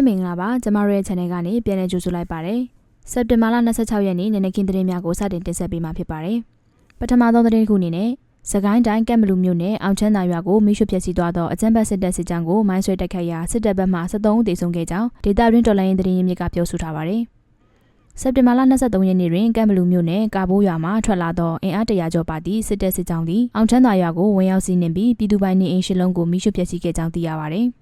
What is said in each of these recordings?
လုံးမင်္ဂလာပါကျမတို့ရဲ့ channel ကနေပြန်လည်ကြိုဆိုလိုက်ပါတယ်စက်တင်ဘာလ26ရက်နေ့နေ့နေ့ကင်းသတင်းများကိုစတင်တင်ဆက်ပေးမှာဖြစ်ပါတယ်ပထမဆုံးသတင်းတစ်ခုအနေနဲ့စကိုင်းတိုင်းကက်မလူမြို့နယ်အောင်ချမ်းသာရွာကိုမိရှုဖျက်ဆီးသွားသောအကြမ်းဖက်စစ်တပ်စစ်ကြောင်းကိုမိုင်းဆွဲတိုက်ခတ်ရာစစ်တပ်ဘက်မှ73ဦးသေဆုံးခဲ့ကြောင်းဒေတာရင်းတော်လိုင်းသတင်းရင်းမြစ်ကပြောဆိုထားပါတယ်စက်တင်ဘာလ23ရက်နေ့တွင်ကမ်ဘလူမြို့နယ်ကာဘိုးရွာမှထွက်လာသောအင်အားတရာကျော်ပါသည့်စစ်တပ်စစ်ကြောင်းသည်အောင်ချမ်းသာရွာကိုဝင်ရောက်စီးနှင်ပြီးပြည်သူပိုင်နေအိမ်ရှစ်လုံးကိုမိရှုဖျက်ဆီးခဲ့ကြောင်းသိရပါသည်။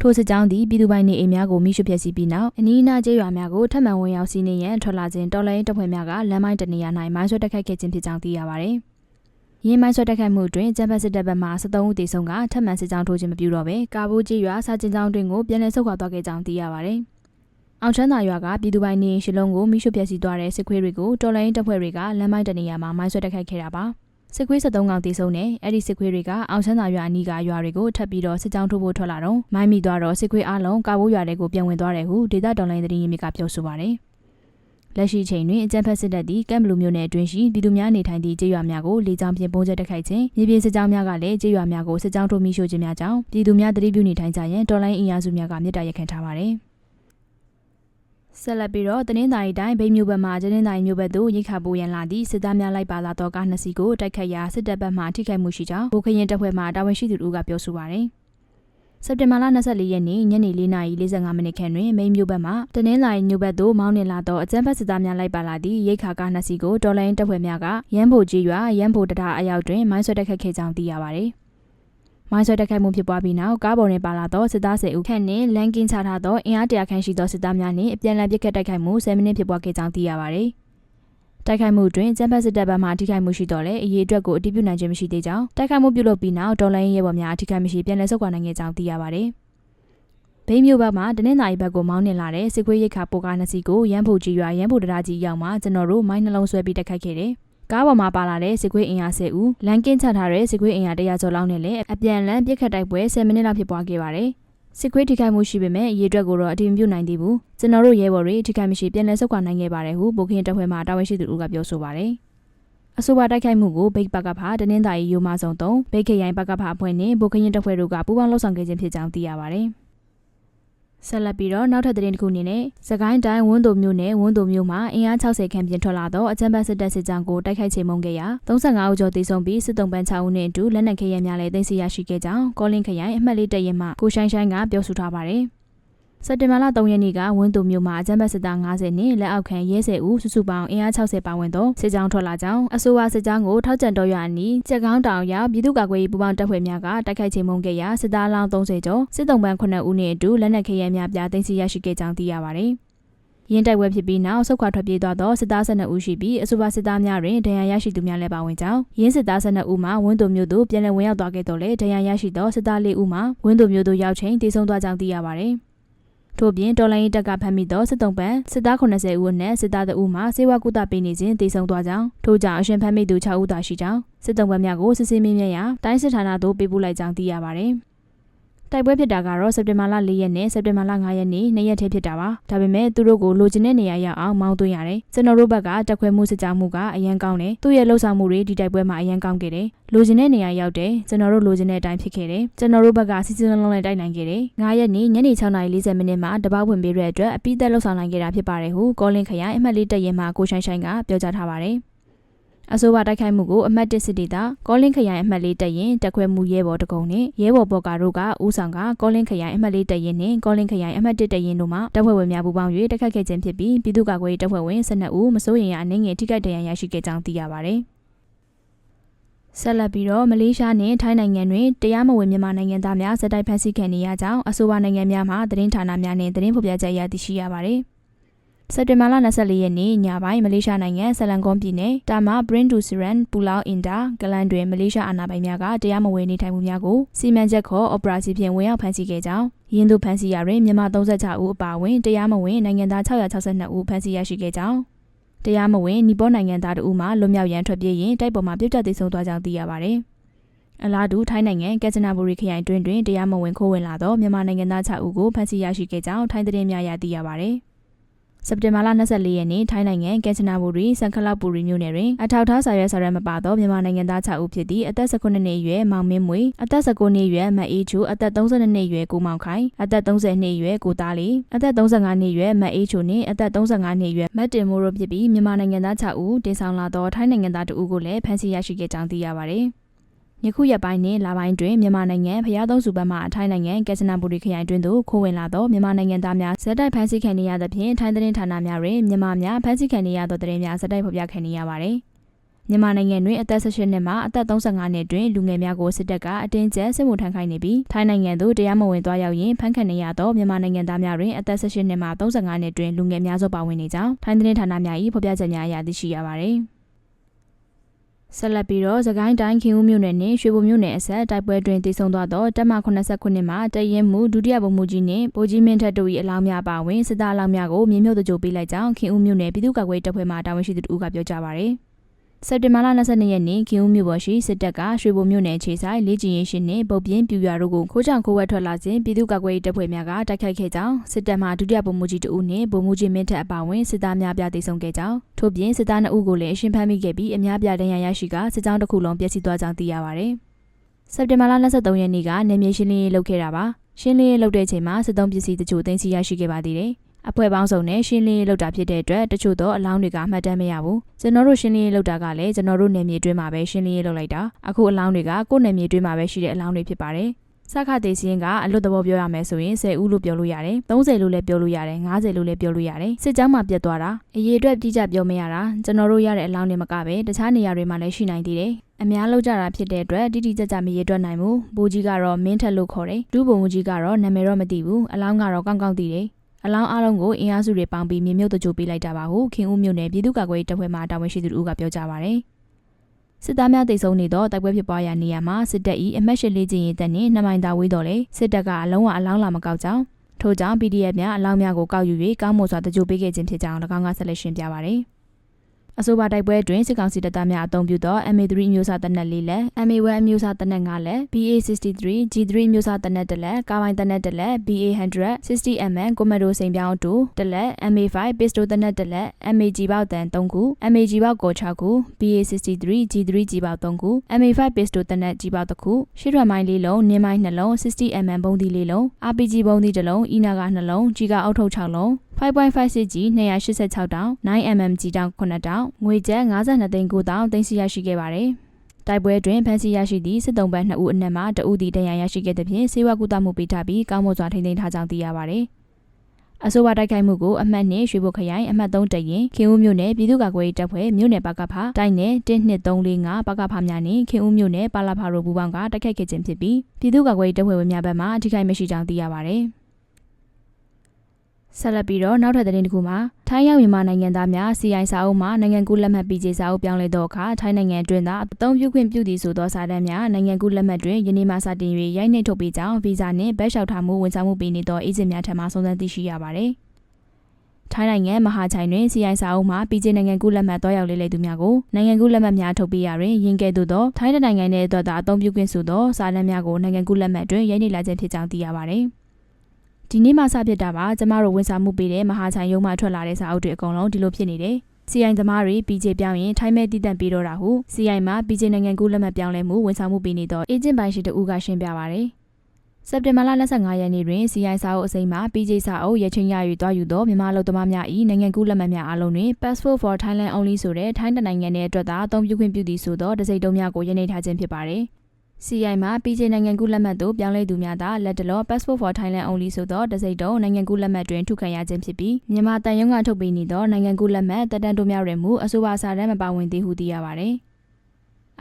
ထိုစစ်ကြောင်းသည်ပြည်သူပိုင်နေအိမ်များကိုမိရှုဖျက်ဆီးပြီးနောက်အနီးအနားကျေးရွာများကိုထပ်မံဝင်ရောက်စီးနှင်ရန်ထွက်လာခြင်းတော်လိုင်းတပ်ဖွဲ့များကလမ်းမိုင်းတနေရာ၌မိုင်းဆွဲတိုက်ခိုက်ခဲ့ခြင်းဖြစ်ကြောင်းသိရပါသည်။ရင်းမိုင်းဆွဲတိုက်ခိုက်မှုတွင်ကျန်းဖက်စစ်တပ်ဘက်မှ73ဦးသေဆုံးကထပ်မံစစ်ကြောင်းထိုးခြင်းမပြုတော့ဘဲကာဘိုးကျေးရွာစာကျင်ကျောင်းတွင်ကိုပြန်လည်ဆုတ်ခွာသွားခဲ့ကြောင်းသိရပါသည်။အောင်ချမ်းသာရွာကပြည်သူပိုင်နေအိမ်ရှစ်လုံးကိုမိရှုဖျက်ဆီးသွားတဲ့စစ်ခွေးတွေကိုတော်လိုင်းတပ်ဖွဲ့တွေကလမ်းမိုင်းတနေရာမှာမိုင်းဆွဲတိုက်ခိုက်ခဲ့တာပါ။ စစ်ခွေး73ကောင်တည်ဆုံနေအဲ့ဒီစစ်ခွေးတွေကအောင်ချမ်းသာရွာအနီးကရွာတွေကိုထပ်ပြီးတော့စစ်ကြောင်းထိုးဖို့ထွက်လာတော့မိုင်းမိသွားတော့စစ်ခွေးအလုံးကာဘိုးရွာတွေကိုပြန်ဝင်သွားတယ်ဟုဒေသတော်လိုင်းသတင်းရင်းမြစ်ကပြောဆိုပါတယ်။လက်ရှိချိန်တွင်အကြမ်းဖက်စစ်တပ်သည်ကမ်ဘလူမြို့နယ်အတွင်းရှိပြည်သူများနေထိုင်သည့်ကျေးရွာများကိုလေကြောင်းဖြင့်ပုံကျက်တိုက်ခိုက်ခြင်းမြေပြင်စစ်ကြောင်းများကလည်းကျေးရွာများကိုစစ်ကြောင်းထိုးမိရှို့ခြင်းများကြောင့်ပြည်သူများတတိပြုနေထိုင်ကြရန်တော်လိုင်းအင်အားစုများကမြစ်တာရက်ခံထားပါတယ်။ ဆက်လက်ပြီးတော့တနင်္သာရီတိုင်းဗိမ်းမြို့ဘက်မှတနင်္သာရီမြို့ဘက်သို့ရိတ်ခါပိုးရန်လာသည့်စစ်သားများလိုက်ပါလာသောကားနှစ်စီးကိုတိုက်ခတ်ရာစစ်တပ်ဘက်မှထိခိုက်မှုရှိကြောင်းဘိုခရင်တပ်ဖွဲ့မှတာဝန်ရှိသူတို့ကပြောဆိုပါရယ်စက်တင်ဘာလ24ရက်နေ့ညနေ4:45မိနစ်ခန့်တွင်မိန်းမြို့ဘက်မှတနင်္လာရီမြို့ဘက်သို့မောင်းနှင်လာသောအကြမ်းဖက်စစ်သားများလိုက်ပါလာသည့်ရိတ်ခါကားနှစ်စီးကိုတော်လိုင်းတပ်ဖွဲ့များကရန်ဖို့ကြီးရွာရန်ဖို့တရာအရောက်တွင်မိုင်းဆွဲတိုက်ခတ်ခဲ့ကြောင်းသိရပါရယ် မိုင်းဆွဲတိုက်ခိုက်မှုဖြစ်ပွားပြီးနောက်ကားပေါ်တွင်ပါလာသောစစ်သား10ဦးခန့်နှင့်လမ်းကင်းချထားသောအင်အားတရာခန့်ရှိသောစစ်သားများနှင့်အပြန်အလှန်ပစ်ခတ်တိုက်ခိုက်မှု10မိနစ်ဖြစ်ပွားခဲ့ကြောင်းသိရပါသည်။တိုက်ခိုက်မှုတွင်ကျန်းဖက်စစ်တပ်ဘက်မှထိခိုက်မှုရှိတော်လဲအရေးအတွက်ကိုအတည်ပြုနိုင်ခြင်းမရှိသေးကြောင်းတိုက်ခိုက်မှုပြုလုပ်ပြီးနောက်ဒေါ်လာရင်းရဲဘော်များအထိခိုက်မရှိပြန်လည်ဆုတ်ခွာနိုင်ခဲ့ကြောင်းသိရပါသည်။ဘိန်းမျိုးဘက်မှတနင်္သာရီဘက်ကိုမောင်းနှင်လာတဲ့စစ်ခွေးရိတ်ခါပိုကားနှစ်စီးကိုရန်ဖို့ကြီးရွာရန်ဖို့တရာကြီးရောက်မှကျွန်တော်တို့မိုင်းနှလုံးဆွဲပြီးတိုက်ခိုက်ခဲ့တယ်။ ကားပေါ်မှာပါလာတဲ့စစ်ခွေးအင်အား10ဦးလန်ကင်းချထားတဲ့စစ်ခွေးအင်အား100ကျော်လောက်နဲ့လည်းအပြန်လန်ပြစ်ခတ်တိုက်ပွဲ10မိနစ်လောက်ဖြစ်ပွားခဲ့ပါတယ်။စစ်ခွေးထိခိုက်မှုရှိပေမဲ့ရေအတွက်ကိုတော့အတိမပြုနိုင်သေးဘူး။ကျွန်တော်တို့ရဲဘော်တွေထိခိုက်မရှိပြန်လည်ဆုတ်ခွာနိုင်ခဲ့ပါတယ်ဟုဘိုခင်းတပ်ဖွဲ့မှတာဝန်ရှိသူတို့ကပြောဆိုပါတယ်။အဆိုပါတိုက်ခိုက်မှုကိုဘိတ်ပကဖာတနင်္သာရီရိုမာဆောင်3ဘိတ်ခရိုင်ပကဖာအဖွဲ့နှင့်ဘိုခရင်တပ်ဖွဲ့တို့ကပူးပေါင်းလှုပ်ဆောင်ခဲ့ခြင်းဖြစ်ကြောင်းသိရပါတယ်။ ဆက်လက်ပြီးတော့နောက်ထပ်သတင်းတစ်ခုအနေနဲ့စကိုင်းတိုင်းဝန်းတုံမြို့နယ်ဝန်းတုံမြို့မှာအင်အား60ခန့်ပြင်ထွက်လာသောအကြမ်းဖက်စစ်တပ်စစ်ကြောင်းကိုတိုက်ခိုက်ချေမှုန်းခဲ့ရာ35ဦးကျော်သေဆုံးပြီးစစ်တုံးပန်း6ဦးနဲ့အတူလက်နက်ခဲယမ်းများလည်းသိမ်းဆည်းရရှိခဲ့ကြောင်းကောလင်းခရိုင်အမှတ်လေးတရင်မှကိုရှိုင်းရှိုင်းကပြောဆိုထားပါတယ်။ စက်တင်ဘာလ3ရက်နေ့ကဝင်းသူမြို့မှာအကြမ်းဖက်စစ်သား90နှင့်လက်အောက်ခံရဲ10ဦးစုစုပေါင်းအင်အား60ပါဝင်သောစစ်ကြောင်းထွက်လာကြောင်းအဆိုပါစစ်ကြောင်းကိုထောက်ကျန်တော်ရွာအနီးကြက်ကောင်းတောင်ရောက်ပြည်သူ့ကာကွယ်ရေးပူးပေါင်းတပ်ဖွဲ့များကတိုက်ခိုက်ချိန်မုံခဲ့ရာစစ်သားလောင်း30ကျော်စစ်တုံးပန်း9ဦးနှင့်အတူလက်နက်ခဲယမ်းများပြသိမ်းဆည်းရရှိခဲ့ကြောင်းသိရပါသည်ရင်းတိုက်ပွဲဖြစ်ပြီးနောက်ဆုတ်ခွာထွက်ပြေးသွားသောစစ်သား12ဦးရှိပြီးအဆိုပါစစ်သားများတွင်ဒဏ်ရာရရှိသူများလည်းပါဝင်ကြောင်းရင်းစစ်သား12ဦးမှဝင်းသူမျိုးတို့ပြန်လည်ဝင်ရောက်သွားခဲ့တော်လဲဒဏ်ရာရရှိသောစစ်သား4ဦးမှဝင်းသူမျိုးတို့ရောက်ချိန်တည်ဆုံသွားကြောင်းသိရပါသည် ထို့ပြင်တော်လိုင်းတပ်ကဖမ်းမိသောစစ်တုံးပန်စစ်သား80ဦးနဲ့စစ်သား2ဦးမှစေဝါကုသပေးနေခြင်းတည်ဆုံသွားကြောင်းထို့ကြောင့်အရှင်ဖမ်းမိသူ6ဦးသာရှိကြောင်းစစ်တုံးပန်များကိုစစ်ဆေးမင်းမြတ်ရာတိုင်းစစ်ဌာနသို့ပေးပို့လိုက်ကြောင်းသိရပါတယ်။ တိုက်ပွဲဖြစ်တာကတော့စက်တင်ဘာလ4ရက်နဲ့စက်တင်ဘာလ5ရက်နေ့နှစ်ရက်ထဲဖြစ်တာပါဒါပေမဲ့သူတို့ကိုလိုချင်တဲ့နေရာရောက်အောင်မောင်းသွင်းရတယ်ကျွန်တော်တို့ဘက်ကတက်ခွဲမှုစစ်ကြောမှုကအရန်ကောင်းတယ်သူ့ရဲ့လှုပ်ဆောင်မှုတွေဒီတိုက်ပွဲမှာအရန်ကောင်းခဲ့တယ်လိုချင်တဲ့နေရာရောက်တယ်ကျွန်တော်တို့လိုချင်တဲ့အတိုင်းဖြစ်ခဲ့တယ်ကျွန်တော်တို့ဘက်ကစီစဉ်လုံးလုံးနဲ့တိုက်နိုင်ခဲ့တယ်9ရက်နေ့ညနေ6:40မိနစ်မှာတပောက်ဝင်ပေးတဲ့အတွက်အပိသက်လှုပ်ဆောင်နိုင်ခဲ့တာဖြစ်ပါတယ်ဟုကောလင်းခရိုင်အမှတ်လေးတရင်မှာကိုရှိုင်းရှိုင်းကပြောကြားထားပါတယ် အဆိုပါတိုက်ခိုက်မှုကိုအမှတ်၁စစ်ဒေသကောလင်းခရိုင်အမှတ်လေးတရင်တက်ခွဲမှုရဲဘော်တကုံနဲ့ရဲဘော်ဘော်ကာတို့ကဦးဆောင်ကကောလင်းခရိုင်အမှတ်လေးတရင်နဲ့ကောလင်းခရိုင်အမှတ်၁တရင်တို့မှတပ်ဖွဲ့ဝင်များပူးပေါင်း၍တိုက်ခိုက်ခဲ့ခြင်းဖြစ်ပြီးပြည်သူ့ကာကွယ်ရေးတပ်ဖွဲ့ဝင်12ဦးမစိုးရိမ်ရအနေငယ်ထိခိုက်ဒဏ်ရာရရှိခဲ့ကြောင်းသိရပါတယ်ဆက်လက်ပြီးတော့မလေးရှားနဲ့ထိုင်းနိုင်ငံတွင်တရားမဝင်မြန်မာနိုင်ငံသားများစက်တိုက်ဖမ်းဆီးခံနေရကြောင်းအဆိုပါနိုင်ငံများမှသတင်းဌာနများနဲ့သတင်းဖော်ပြချက်အရသိရှိရပါတယ်။ စက်တင်ဘာလ24ရက်နေ့ညပိုင်းမလေးရှားနိုင်ငံဆလန်ကွန်ပြည်နယ်တာမာဘရင်ဒူစီရန်ပူလောင်အင်တာဂလန်တွင်မလေးရှားအာဏာပိုင်များကတရားမဝင်နေထိုင်မှုများကိုစီမံချက်ခေါ်အော်ပရာစီဖြင့်ဝင်ရောက်ဖမ်းဆီးခဲ့ကြောင်းရင်းသူဖမ်းဆီးရာတွင်မြန်မာ36ဦးအပါအဝင်တရားမဝင်နိုင်ငံသား662ဦးဖမ်းဆီးရရှိခဲ့ကြောင်းတရားမဝင်နီပေါနိုင်ငံသားတို့မှလွတ်မြောက်ရန်ထွက်ပြေးရင်တိုက်ပေါ်မှာပြုတ်ကျသိဆုံးသွားကြောင်းသိရပါတယ်အလားတူထိုင်းနိုင်ငံကက်ဇနာဘူရီခရိုင်တွင်တွင်တရားမဝင်ခိုးဝင်လာသောမြန်မာနိုင်ငံသား6ဦးကိုဖမ်းဆီးရရှိခဲ့ကြောင်းထိုင်းသတင်းများရသိရပါတယ်။ စစက်တင်ဘာလ24ရက်နေ့ထိုင်းနိုင်ငံကမ်ချနာဘူရီစန်ခလောက်ပူရီမြို့နယ်တွင်အထောက်အထားစာရွက်စာရွက်မပါသောမြန်မာနိုင်ငံသား6ဦးဖြစ်သည့်အသက်19နှစ်အရွယ်မောင်မင်းမွေအသက်19နှစ်အရွယ်မအေးချူအသက်32နှစ်အရွယ်ကိုမောင်ခိုင်အသက်30နှစ်အရွယ်ကိုသားလီအသက်35နှစ်အရွယ်မအေးချူနှင့်အသက်35နှစ်အရွယ်မတ်တင်မိုးတို့ဖြစ်ပြီးမြန်မာနိုင်ငံသား6ဦးတင်ဆောင်လာသောထိုင်းနိုင်ငံသား2ဦးကိုလည်းဖမ်းဆီးရရှိခဲ့ကြောင်းသိရပါသည် ယခုရက်ပိုင်းနှင့်လပိုင်းတွင်မြန်မာနိုင်ငံဖျားသုံးစုဘက်မှထိုင်းနိုင်ငံကက်စနာဘူရီခရိုင်တွင်သို့ခိုးဝင်လာသောမြန်မာနိုင်ငံသားများဇက်တိုက်ဖမ်းဆီးခံနေရသဖြင့်ထိုင်းသတင်းဌာနများတွင်မြန်မာများဖမ်းဆီးခံနေရသောသတင်းများဇက်တိုက်ဖော်ပြခံနေရပါသည်မြန်မာနိုင်ငံတွင်အသက်18နှစ်မှအသက်35နှစ်တွင်လူငယ်များကိုစစ်တပ်ကအတင်းကျပ်စစ်မှုထမ်းခိုင်းနေပြီးထိုင်းနိုင်ငံသို့တရားမဝင်သွားရောက်ရင်းဖမ်းခံနေရသောမြန်မာနိုင်ငံသားများတွင်အသက်18နှစ်မှ35နှစ်တွင်လူငယ်များစွာပါဝင်နေကြောင်းထိုင်းသတင်းဌာနများ၏ဖော်ပြချက်များအရသိရှိရပါသည် ဆက်လက်ပြီးတော့သခိုင်းတိုင်းခင်ဦးမြို့နယ်နှင့်ရွှေဘုံမြို့နယ်အဆက်တိုက်ပွဲတွင်တည်ဆုံသွားသောတပ်မ89မှာတရင်မှုဒုတိယဗိုလ်မှူးကြီးနှင့်ဗိုလ်ကြီးမင်းထက်တို့၏အလောင်းများပါဝင်စစ်သားအလောင်းများကိုမြေမြုပ်တကြိုပေးလိုက်ကြောင်းခင်ဦးမြို့နယ်ပြည်သူ့ကာကွယ်တပ်ဖွဲ့မှတာဝန်ရှိသူတို့ကပြောကြားပါရယ် စက်တင်ဘာလ22ရက်နေ့ခင်ဦးမြို့ပေါ်ရှိစစ်တပ်ကရွှေဘုံမြို့နယ်ခြေဆိုင်လေးကျင်ရင်ရှင်နှင့်ပုတ်ပြင်းပြူရွာတို့ကိုခိုးချောင်ခိုးဝက်ထွက်လာစဉ်ပြည်သူ့ကာကွယ်ရေးတပ်ဖွဲ့များကတိုက်ခိုက်ခဲ့ကြောင်းစစ်တပ်မှဒုတိယဗိုလ်မှူးကြီးတဦးနှင့်ဗိုလ်မှူးကြီးမင်းထက်အပါအဝင်စစ်သားများပြတိုက်ဆုံခဲ့ကြောင်းထို့ပြင်စစ်သား2ဦးကိုလည်းအရှင်ဖမ်းမိခဲ့ပြီးအများပြဒဏ်ရာရရှိကစစ်ကြောင်းတစ်ခုလုံးပျက်စီးသွားကြောင်းသိရပါဗျ။စက်တင်ဘာလ23ရက်နေ့ကနေမြေရှင်းလင်းရေးလုပ်ခဲ့တာပါ။ရှင်းလင်းရေးလုပ်တဲ့ချိန်မှာစစ်သုံးပစ္စည်းတချို့သိမ်းဆည်းရရှိခဲ့ပါသေးတယ်။ အဖွဲ့ပေါင်းစုံနဲ့ရှင်းလင်းရေးလုပ်တာဖြစ်တဲ့အတွက်တချို့သောအလောင်းတွေကမှတ်တမ်းမရဘူးကျွန်တော်တို့ရှင်းလင်းရေးလုပ်တာကလည်းကျွန်တော်တို့နယ်မြေတွင်းမှာပဲရှင်းလင်းရေးလုပ်လိုက်တာအခုအလောင်းတွေကကိုယ့်နယ်မြေတွင်းမှာပဲရှိတဲ့အလောင်းတွေဖြစ်ပါတယ်စခတေးစင်းကအလွတ်သဘောပြောရမယ်ဆိုရင်10ဦးလို့ပြောလို့ရတယ်30လို့လည်းပြောလို့ရတယ်50လို့လည်းပြောလို့ရတယ်စစ်ကြောင်းမှာပြတ်သွားတာအရေးအတွက်တိကျပြောမရတာကျွန်တော်တို့ရတဲ့အလောင်းတွေမကပဲတခြားနေရာတွေမှာလည်းရှိနိုင်သေးတယ်အများလောက်ကြတာဖြစ်တဲ့အတွက်တိတိကျကျမရေတွက်နိုင်ဘူးဘိုးကြီးကတော့မင်းထက်လို့ခေါ်တယ်ဒူးဘုံကြီးကတော့နာမည်တော့မသိဘူးအလောင်းကတော့ကောင်းကောင်းသိတယ် အလောင်းအလုံးကိုအင်အားစုတွေပေါင်းပြီးမြေမြုပ်တကြိုပေးလိုက်တာပါဟုခင်ဦးမြို့နယ်ပြည်သူ့ကာကွယ်ရေးတပ်ဖွဲ့မှတာဝန်ရှိသူတို့ကပြောကြားပါရယ်စစ်သားများတိုက်ဆုံနေတော့တိုက်ပွဲဖြစ်ပွားရာနေရာမှာစစ်တပ်၏အမတ်ရှိလေးချင်းရင်တပ်နှင့်နှမိုင်သာဝေးတော်လေစစ်တပ်ကအလုံးဝအလောင်းလာမကောက်ကြောင်းထို့ကြောင့် PDF များအလောင်းများကိုကောက်ယူ၍ကောင်းမွန်စွာတကြိုပေးခဲ့ခြင်းဖြစ်ကြောင်း၎င်းကဆက်လက်ရှင်းပြပါရယ် အဆိုပါတိုက်ပွဲတွင်စစ်ကောင်စီတပ်သားများအုံပြုသော MA3 အမျိုးအစားတနက်၄လက် MA1 အမျိုးအစားတနက်၅လက် BA63 G3 အမျိုးအစားတနက်၁လက်ကာပိုင်းတနက်၁လက် BA100 60mm ကွန်မန်ဒိုစိန်ပြောင်း2တစ်လက် MA5 pistol တနက်၁လက် MAG ပေါက်တန်3ခု MAG ပေါက်ကော6ခု BA63 G3 G ပေါက်3ခု MA5 pistol တနက် G ပေါက်1ခုရှစ်ထွက်မိုင်း၄လုံးနင်းမိုင်း2လုံး 60mm ဘုံးသီး၄လုံး RPG ဘုံးသီး1လုံး ENA က2လုံး G ကအုတ်ထုတ်6လုံး 5.56ကြီး286တောင် 9mm ကြီးတောင်9တောင်ငွေကျပ်52သိန်း9တောင်တင်စီရရှိခဲ့ပါတယ်။တိုက်ပွဲတွင်ဖမ်းဆီးရရှိသည့်စစ်တုံးဘက်2ဦးအနက်မှ2ဦးသည်တရားရရှိခဲ့သဖြင့်ဆေးဝါးကုသမှုပေးထားပြီးကောင်းမွန်စွာထိန်းသိမ်းထားကြောင်းသိရပါတယ်။အဆိုပါတိုက်ခိုက်မှုကိုအမှတ်နှင့်ရွှေဘုတ်ခရိုင်အမှတ်3တရင်ခင်ဦးမြို့နယ်ပြည်သူ့ကာကွယ်ရေးတပ်ဖွဲ့မြို့နယ်ပကဖတိုက်နယ်12345ပကဖများနှင့်ခင်ဦးမြို့နယ်ပါလာဖာတို့ပူးပေါင်းကတိုက်ခိုက်ခဲ့ခြင်းဖြစ်ပြီးပြည်သူ့ကာကွယ်ရေးတပ်ဖွဲ့ဝင်များဘက်မှအထိခိုက်မရှိကြောင်းသိရပါတယ်။ ဆက်လက်ပြီးတော့နောက်ထပ်သတင်းတစ်ခုမှာထိုင်းရောက်မြန်မာနိုင်ငံသားများ CI စာအုပ်မှာနိုင်ငံကူးလက်မှတ် PJ စာအုပ်ပြောင်းလဲသောအခါထိုင်းနိုင်ငံအတွင်းသာအသုံးပြုခွင့်ပြုသည်ဆိုသောစာတမ်းများနိုင်ငံကူးလက်မှတ်တွင်ယနေ့မှစတင်၍ရိုက်နှိပ်ထုတ်ပေးကြောင်းဗီဇာနှင့်ဘက်လျှောက်ထားမှုဝန်ဆောင်မှုပေးနေသောအေဂျင့်များထံမှစုံစမ်းသိရှိရပါသည်ထိုင်းနိုင်ငံမဟာချိုင်တွင် CI စာအုပ်မှာ PJ နိုင်ငံကူးလက်မှတ်တောရောက်လေလေသူများကိုနိုင်ငံကူးလက်မှတ်များထုတ်ပေးရတွင်ရင်းကဲ့သို့သောထိုင်းနိုင်ငံရဲ့အတွက်သာအသုံးပြုခွင့်ဆိုသောစာတမ်းများကိုနိုင်ငံကူးလက်မှတ်တွင်ရိုက်နှိပ်လာခြင်းဖြစ်ကြောင်းသိရပါသည်။ ဒီနေ့မှစဖြစ်တာပါကျမတို့ဝန်ဆောင်မှုပေးတဲ့မဟာချိုင်ရုံးမှထွက်လာတဲ့စာအုပ်တွေအကုန်လုံးဒီလိုဖြစ်နေတယ်။ CI သမားတွေ PJ ပြောင်းရင်ထိုင်းမဲ့တည်တံ့ပြီးတော့တာဟု CI မှာ PJ နိုင်ငံကူးလက်မှတ်ပြောင်းလဲမှုဝန်ဆောင်မှုပေးနေတော့အေဂျင့်ပိုင်းရှိတဦးကရှင်းပြပါရတယ်။စက်တင်ဘာလ25ရက်နေ့တွင် CI စာအုပ်အစိမ်းမှာ PJ စာအုပ်ရချင်းရယူသွားယူသောမြန်မာလူသမားများ၏နိုင်ငံကူးလက်မှတ်များအလုံးတွင် Passport for Thailand Only ဆိုတဲ့ထိုင်းနိုင်ငံရဲ့အတွက်သာအသုံးပြုခွင့်ပြုသည်ဆိုသောတစိမ့်တုံးများကိုရည်နေထားခြင်းဖြစ်ပါတယ်။ CI မှာ PJ နိုင်ငံကူးလက်မှတ်သို့ပြောင်းလဲသူများသာလက်တလော Passport for Thailand Only ဆိုသောတစိမ့်တုံနိုင်ငံကူးလက်မှတ်တွင်ထုခံရခြင်းဖြစ်ပြီးမြန်မာတန်ရုံးကထုတ်ပေးနေသောနိုင်ငံကူးလက်မှတ်တက်တန်းတို့များတွင်မူအဆိုပါစာတမ်းမပါဝင်သေးဟုသိရပါသည်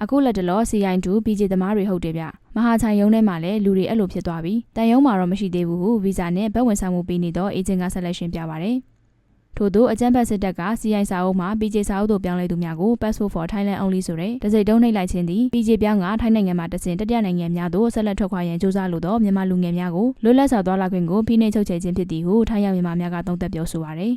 အခုလက်တလော CI2 PJ သမားတွေဟုတ်တယ်ဗျမဟာချိုင်ရုံးထဲမှာလည်းလူတွေအဲ့လိုဖြစ်သွားပြီတန်ရုံးမှာတော့မရှိသေးဘူးဟုဗီဇာနဲ့ဘက်ဝင်ဆောင်မှုပေးနေသောအေဂျင့်ကဆက်လက်ရှင်းပြပါတယ် ထို့သောအကြမ်းဖက်စစ်တပ်က CI စာအုပ်မှာ PJ စာအုပ်တို့ပြောင်းလဲသူများကို Passport for Thailand Only ဆိုတဲ့တစိမ့်တုံးနှိပ်လိုက်ခြင်းသည် PJ ပြောင်းကထိုင်းနိုင်ငံမှာတဆင်တတိယနိုင်ငံများသို့ဆက်လက်ထွက်ခွာရန်ကြိုးစားလိုသောမြန်မာလူငယ်များကိုလွတ်လပ်စွာသွားလာခွင့်ကိုဖိနှိပ်ချုပ်ချယ်ခြင်းဖြစ်သည်ဟုထိုင်းရောက်မြန်မာများကသုံးသပ်ပြောဆိုပါရယ်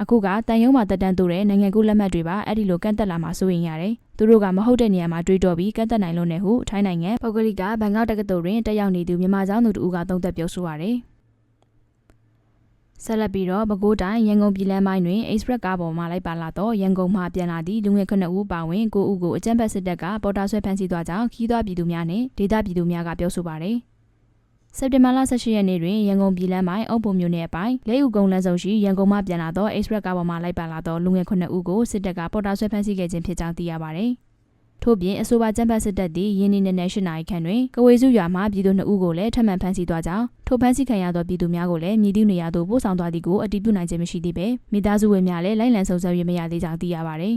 အခုကတန်ရုံးမှာတက်တန်းတူတဲ့နိုင်ငံကူးလက်မှတ်တွေပါအဲ့ဒီလိုကန့်တက်လာမှာစိုးရင်ရတယ်။သူတို့ကမဟုတ်တဲ့နေရာမှာတွေးတောပြီးကန့်တက်နိုင်လို့နေဟုထိုင်းနိုင်ငံပုဂ္ဂလိကဘန်ကောက်တက္ကသိုလ်တွင်တက်ရောက်နေသူမြန်မာကျောင်းသူတို့ကသုံးသပ်ပြောဆိုပါရယ်။ ဆက်လက်ပြီးတော့ပဲခူးတိုင်းရန်ကုန်ပြည်လမ်းပိုင်းတွင် Express ကားပေါ်မှလိုက်ပါလာတော့ရန်ကုန်မှပြန်လာသည့်လူငယ်9ဦးပါဝင်9ဦးကိုအကြမ်းဖက်စစ်တပ်ကပေါ်တာဆွဲဖမ်းဆီးသွားကြောင်းခီးသွွားပြည်သူများနဲ့ဒေသပြည်သူများကပြောဆိုပါတယ်။စက်တင်ဘာလ18ရက်နေ့တွင်ရန်ကုန်ပြည်လမ်းပိုင်းအုပ်ပုံမြို့နယ်အပိုင်းလေးဦးကုန်းလမ်းစုံရှိရန်ကုန်မှပြန်လာတော့ Express ကားပေါ်မှလိုက်ပါလာတော့လူငယ်9ဦးကိုစစ်တပ်ကပေါ်တာဆွဲဖမ်းဆီးခဲ့ခြင်းဖြစ်ကြောင်းသိရပါတယ်။ ထို့ပြင်အဆိုပါကြမ်းဖက်စစ်တပ်သည်ယင်းနေ့နဲ့၈နာရီခန့်တွင်ကဝေစုရွာမှပြည်သူ2ဦးကိုလည်းထပ်မံဖမ်းဆီးသွားကြောင်းထိုဖမ်းဆီးခံရသောပြည်သူများကိုလည်းမြည်သည့်နေရာသို့ပို့ဆောင်သွားသည်ကိုအတည်ပြုနိုင်ခြင်းမရှိသေးပဲမိသားစုဝင်များလည်းလိုက်လံစုံစမ်း၍မရသေးကြောင်းသိရပါသည်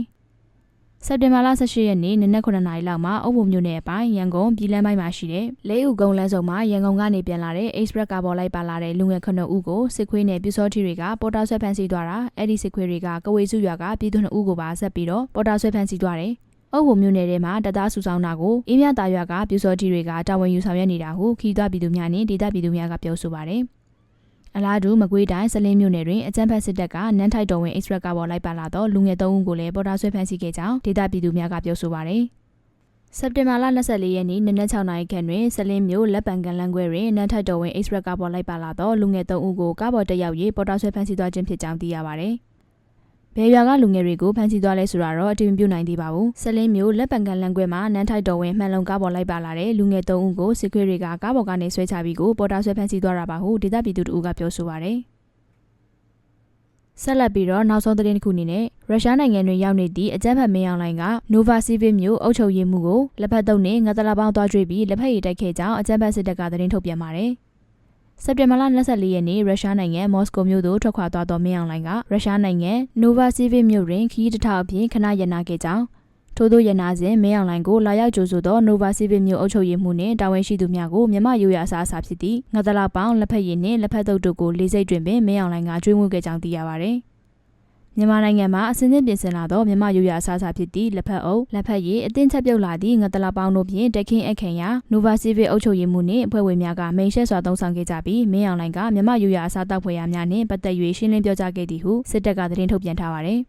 စက်တင်ဘာလ18ရက်နေ့နနက်9နာရီလောက်မှာအုပ်ပုံမြို့နယ်အပိုင်းရန်ကုန်ပြည်လမ်းပိုင်းမှာရှိတဲ့လေးဦးကုန်းလမ်းစုံမှာရန်ကုန်ကနေပြန်လာတဲ့ Express ကားပေါ်လိုက်ပါလာတဲ့လူငယ်9ဦးကိုစစ်ခွေးနဲ့ပြူစောထီတွေကပေါ်တာဆွဲဖမ်းဆီးသွားတာအဲ့ဒီစစ်ခွေးတွေကကဝေစုရွာကပြည်သူ2ဦးကိုပါဆက်ပြီးတော့ပေါ်တာဆွဲဖမ်းဆီးသွားတယ် အုပ်ဘုံမြို့နယ်ထဲမှာတပ်သားစုဆောင်တာကိုအင်းမြတာရွာကပြူစောကြီးတွေကတာဝန်ယူဆောင်ရွက်နေတာဟုခီးသွွားပြည်သူများနဲ့ဒေသပြည်သူများကပြောဆိုပါတယ်။အလားတူမကွေးတိုင်းစလင်းမြို့နယ်တွင်အကြမ်းဖက်စစ်တပ်ကနန်းထိုက်တော်ဝင် Express ကားပေါ်လိုက်ပါလာသောလူငယ်၃ဦးကိုလည်းပေါ်တာဆွဲဖမ်းဆီးခဲ့ကြောင်းဒေသပြည်သူများကပြောဆိုပါတယ်။စက်တင်ဘာလ24ရက်နေ့နနက်6နာရီခန့်တွင်စလင်းမြို့လက်ပံကန်လမ်းခွဲတွင်နန်းထိုက်တော်ဝင် Express ကားပေါ်လိုက်ပါလာသောလူငယ်၃ဦးကိုကားပေါ်တက်ရောက်၍ပေါ်တာဆွဲဖမ်းဆီးသွားခြင်းဖြစ်ကြောင်းသိရပါတယ်။ ဘယ်ရွာကလူငယ်တွေကိုဖမ်းဆီးသွားလဲဆိုတာတော့အတိအပြုနိုင်သေးပါဘူး။ဆက်လင်းမျိုးလက်ပံကန်လန်ကွဲမှာနန်းထိုက်တော်ဝင်မှန်လုံကားပေါ်လိုက်ပါလာတဲ့လူငယ်၃ဦးကိုစစ်ခွေးတွေကကားပေါ်ကနေဆွဲချပြီးကိုပေါ်တာဆွဲဖမ်းဆီးသွားတာပါဟုဒေသပြည်သူတို့ကပြောဆိုပါရယ်။ဆက်လက်ပြီးတော့နောက်ဆုံးသတင်းတစ်ခုအနေနဲ့ရုရှားနိုင်ငံတွင်ရောက်နေသည့်အကြမ်းဖက်မင်းအောင်လှိုင်က Nova Civil မြို့အုပ်ချုပ်ရေးမှူးကိုလက်ဖက်တုပ်နဲ့ငါတလာပေါင်းသွားကြွေးပြီးလက်ဖက်ရည်တိုက်ခဲ့ကြောင်းအကြမ်းဖက်စစ်တပ်ကသတင်းထုတ်ပြန်ပါတယ်။ စက်တင်ဘာလ24ရက်နေ့ရုရှားနိုင်ငံမော်စကိုမြို့သို့ထွက်ခွာသွားသောမင်းအောင်လှိုင်ကရုရှားနိုင်ငံနိုဗာစီဗစ်မြို့တွင်ခီးတထောက်အဖြစ်ခဏရနာခဲ့ကြောင်းထို့သောရနာစဉ်မင်းအောင်လှိုင်ကိုလာရောက်ကြိုဆိုသောနိုဗာစီဗစ်မြို့အုပ်ချုပ်ရေးမှူးနှင့်တာဝန်ရှိသူများကိုမြမရိုးရအစားအစာဖြစ်သည့်ငါးတလပေါင်းလက်ဖက်ရည်နှင့်လက်ဖက်တုပ်တို့ကိုလေးစိတ်တွင်ပင်မင်းအောင်လှိုင်ကကျွေးမွေးခဲ့ကြောင်းသိရပါသည် မြန်မာနိုင်ငံမှာအစဉ်အသင့်ပြင်ဆင်လာသောမြန်မာရိုးရာအစားအစာဖြစ်သည့်လက်ဖက်အုပ်လက်ဖက်ရည်အသင်းချက်ပြုတ်လာသည့်ငတလပေါင်းတို့ဖြင့်တခင်အခင်ရာနိုဗာစီဗစ်အုပ်ချုပ်ရေးမှူးနှင့်အဖွဲ့ဝင်များကမိန်ရှက်စွာသုံးဆောင်ခဲ့ကြပြီးမင်းအောင်လှိုင်ကမြန်မာရိုးရာအစားတောက်ဖွယ်ရာများနှင့်ပတ်သက်၍ရှင်းလင်းပြောကြားခဲ့သည်ဟုစစ်တပ်ကသတင်းထုတ်ပြန်ထားပါသည်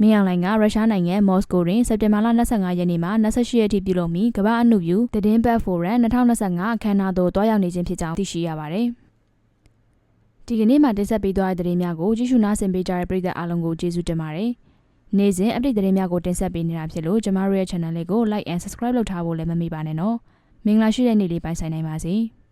မင်းအောင်လှိုင်ကရုရှားနိုင်ငံမော်စကိုတွင်စက်တင်ဘာလ25ရက်နေ့မှ28ရက်ထိပြုလုပ်ပြီးကမ္ဘာအနုပြုတည်င်းဘတ်ဖိုရမ်2025အခမ်းအနားသို့တွားရောက်နေခြင်းဖြစ်ကြောင်းသိရှိရပါသည် ဒီကနေ့မှတင်ဆက်ပေးသွားတဲ့သတင်းများကိုကြည့်ရှုနားဆင်ပေးကြတဲ့ပရိသတ်အားလုံးကိုကျေးဇူးတင်ပါတယ်။နေ့စဉ် update သတင်းများကိုတင်ဆက်ပေးနေတာဖြစ်လို့ကျမတို့ရဲ့ channel လေးကို like and subscribe လုပ်ထားဖို့လည်းမမေ့ပါနဲ့နော်။မင်္ဂလာရှိတဲ့နေ့လေးပိုင်ဆိုင်နိုင်ပါစေ။